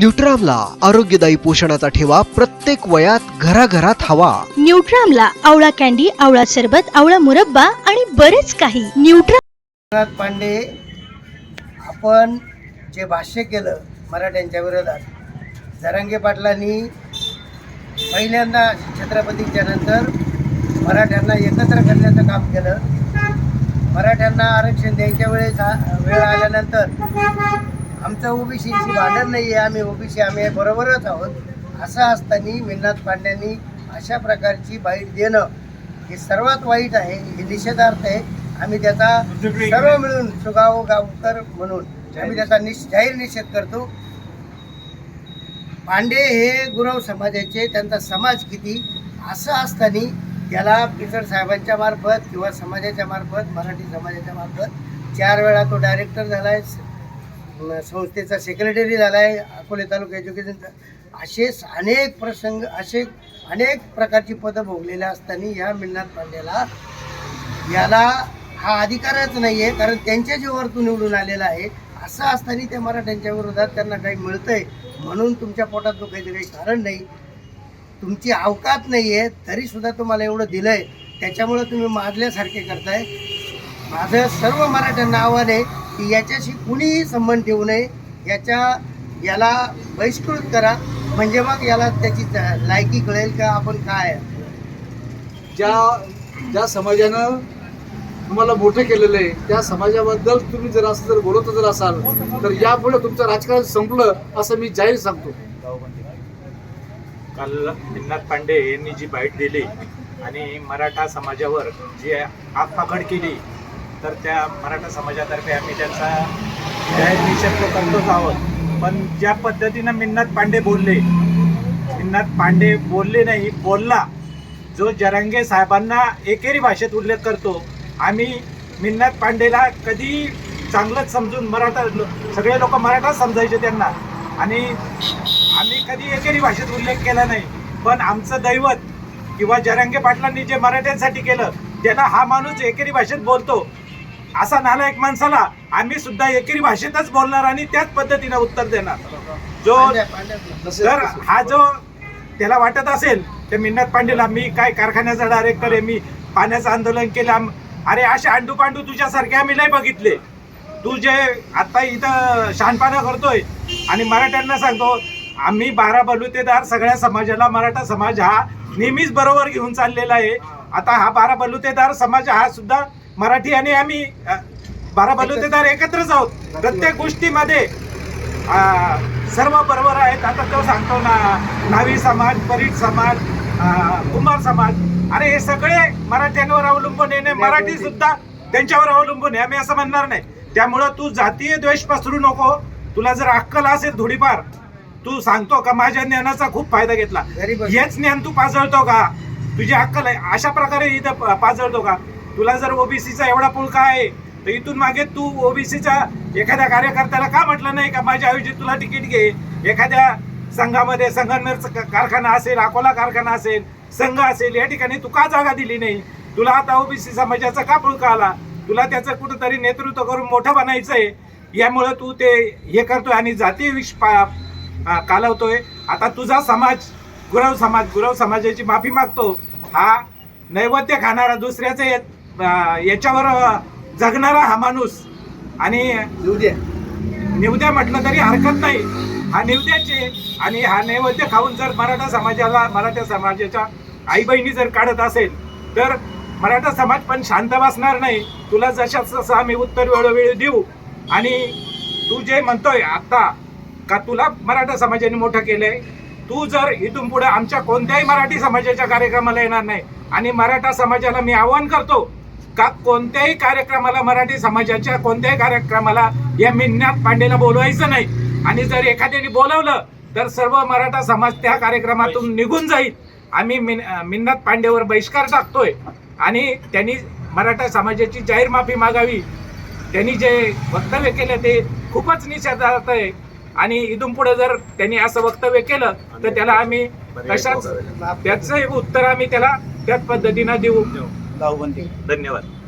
न्यूट्रामला आरोग्यदायी पोषणाचा ठेवा प्रत्येक वयात घराघरात हवा. न्यूट्रामला आवळा कॅन्डी आवळा सरबत आवळा मुरब्बा आणि बरेच काही. न्यूट्रा पांडे आपण जे भाष्य केलं मराठ्यांच्या विरोधात जरांगे पाटलांनी पहिल्यांदा छत्रपतीच्या नंतर मराठ्यांना एकत्र करण्याचं काम केलं. मराठ्यांना आरक्षण द्यायच्या वेळेस वेळ आल्यानंतर आमचं ओबीसीशी भांडण नाही आहे आम्ही ओबीसी आम्ही बरोबरच आहोत. असं असताना मिन्नाथ पांड्यांनी अशा प्रकारची बाईट देणं हे सर्वात वाईट आहे हे निषेधार्थ आहे. आम्ही त्याचा सर्व मिळून सुगाव गावकर म्हणून आम्ही त्याचा निश जाहीर निषेध करतो. पांडे हे गुरव समाजाचे त्यांचा समाज किती? असं असताना त्याला पिचड साहेबांच्या मार्फत किंवा समाजाच्या मार्फत मराठी समाजाच्या मार्फत चार वेळा तो डायरेक्टर झाला आहे संस्थेचा सेक्रेटरी झाला आहे अकोले तालुका एज्युकेशनचा असेच अनेक प्रसंग असे अनेक प्रकारची पदं भोगलेल्या असताना ह्या मिळणार पांड्याला याला हा अधिकारच नाही आहे कारण त्यांच्या जीवावर तो निवडून आलेला आहे असं असताना त्या मराठ्यांच्या विरोधात त्यांना काही मिळतंय म्हणून तुमच्या पोटात दुखायचं काही कारण नाही. तुमची अवकात नाही आहे तरीसुद्धा तुम्हाला एवढं दिलं आहे त्याच्यामुळं तुम्ही माजल्यासारखे करताय. माझं सर्व मराठ्यांना आव्हान आहे की याच्याशी कुणीही संबंध ठेवू नये. याच्या याला बहिष्कृत करा. म्हणजे मग याला त्याची लायकी कळेल का आपण काय? आहे ज्या ज्या समाजानं तुम्हाला मोठं केलेलं आहे त्या समाजाबद्दल तुम्ही जर असं जर बोलत जर असाल तर यापुढे तुमचं राजकारण संपलं असं मी जाहीर सांगतो. काल निमनाथ पांडे यांनी जी बाईट दिली आणि मराठा समाजावर जी आगपाखड केली तर त्या मराठा समाजातर्फे आम्ही त्यांचा जाहीर निषेध तो करतोच आहोत. पण ज्या पद्धतीनं मिन्नाथ पांडे बोलले मिन्नाथ पांडे बोलले नाही बोलला जो जरांगे साहेबांना एकेरी भाषेत उल्लेख करतो आम्ही मिन्नाथ पांडेला कधी चांगलंच समजून मराठा सगळे लोक मराठा समजायचे त्यांना. आणि आम्ही कधी एकेरी भाषेत उल्लेख केला नाही. पण आमचं दैवत किंवा जरांगे पाटलांनी जे मराठ्यांसाठी केलं त्यांना हा माणूस एकेरी भाषेत बोलतो. असा नालायक माणसाला आम्ही सुद्धा एकेरी भाषेतच बोलणार आणि त्याच पद्धतीने उत्तर देणार. जो तर हा जो त्याला वाटत असेल त्या मिन्नत पांडेला मी काय कारखान्याचा डायरेक्टर आहे मी पाण्याचं आंदोलन केलं अरे असे अंडू पांडू तुझ्यासारखे आम्ही नाही बघितले. तू जे आता इथं शहाणपणा करतोय आणि मराठ्यांना सांगतो आम्ही बारा बलुतेदार सगळ्या समाजाला मराठा समाज हा नेहमीच बरोबर घेऊन चाललेला आहे. आता हा बारा बलुतेदार समाज हा सुद्धा मराठी आणि आम्ही बारा बलुतेदार एकत्रच आहोत. प्रत्येक गोष्टीमध्ये सर्व बरोबर आहेत. आता तो सांगतो ना नावी समाज परीट समाज आ, कुंभार समाज. अरे हे सगळे मराठ्यांवर अवलंबून आहे. मराठी सुद्धा त्यांच्यावर अवलंबून आहे. आम्ही असं म्हणणार नाही. त्यामुळं तू जातीय द्वेष पसरू नको. तुला जर अक्कल असेल थोडीफार तू सांगतो का माझ्या ज्ञानाचा खूप फायदा घेतला. हेच ज्ञान तू पाजळतो का? तुझी अक्कल आहे. अशा प्रकारे इथं पाजळतो का? तुला जर ओबीसीचा एवढा पुळका आहे तर इथून मागे तू ओबीसीच्या एखाद्या कार्यकर्त्याला का म्हटलं नाही का माझ्या ऐवजी तुला तिकीट घे. एखाद्या संघामध्ये संगमनेरचा कारखाना असेल अकोला कारखाना असेल संघ असेल या ठिकाणी तू का जागा दिली नाही? तुला आता ओबीसी समाजाचा का पुळका आला? तुला त्याचं कुठंतरी नेतृत्व करून मोठं बनायचं आहे यामुळं तू ते हे करतोय आणि जातीय विष कालवतोय. आता तुझा समाज गुरव समाज गुरव समाजाची माफी मागतो. हा नैवेद्य खाणारा दुसऱ्याचं येत याच्यावर जगणारा हा माणूस. आणि येऊ द्या निवद्या म्हटलं तरी हरकत नाही. हा निवद्याचे आणि हा नैवेद्य खाऊन जर मराठा समाजाला मराठा समाजाच्या आई बहिणी जर काढत असेल तर मराठा समाज पण शांत बसणार नाही. तुला जशा तसं आम्ही उत्तर वेळोवेळी देऊ. आणि तू जे म्हणतोय आता का तुला मराठा समाजाने मोठं केलंय? तू जर इथून पुढे आमच्या कोणत्याही मराठी समाजाच्या कार्यक्रमाला येणार नाही आणि मराठा समाजाला मी आवाहन करतो का कोणत्याही कार्यक्रमाला मराठी समाजाच्या कोणत्याही कार्यक्रमाला या मिन्नाथ पांडेला बोलवायचं नाही. आणि जर एखाद्याने बोलवलं तर सर्व मराठा समाज त्या कार्यक्रमातून निघून जाईल. आम्ही मिन मिन्नाथ पांडेवर बहिष्कार टाकतोय. आणि त्यांनी मराठा समाजाची जाहीर माफी मागावी. त्यांनी जे वक्तव्य केलं ते खूपच निषेधार्थ आहे. आणि इथून पुढे जर त्यांनी असं वक्तव्य केलं तर त्याला आम्ही तशाच त्याचं उत्तर आम्ही त्याला त्याच पद्धतीनं देऊ. गावबंदी. धन्यवाद.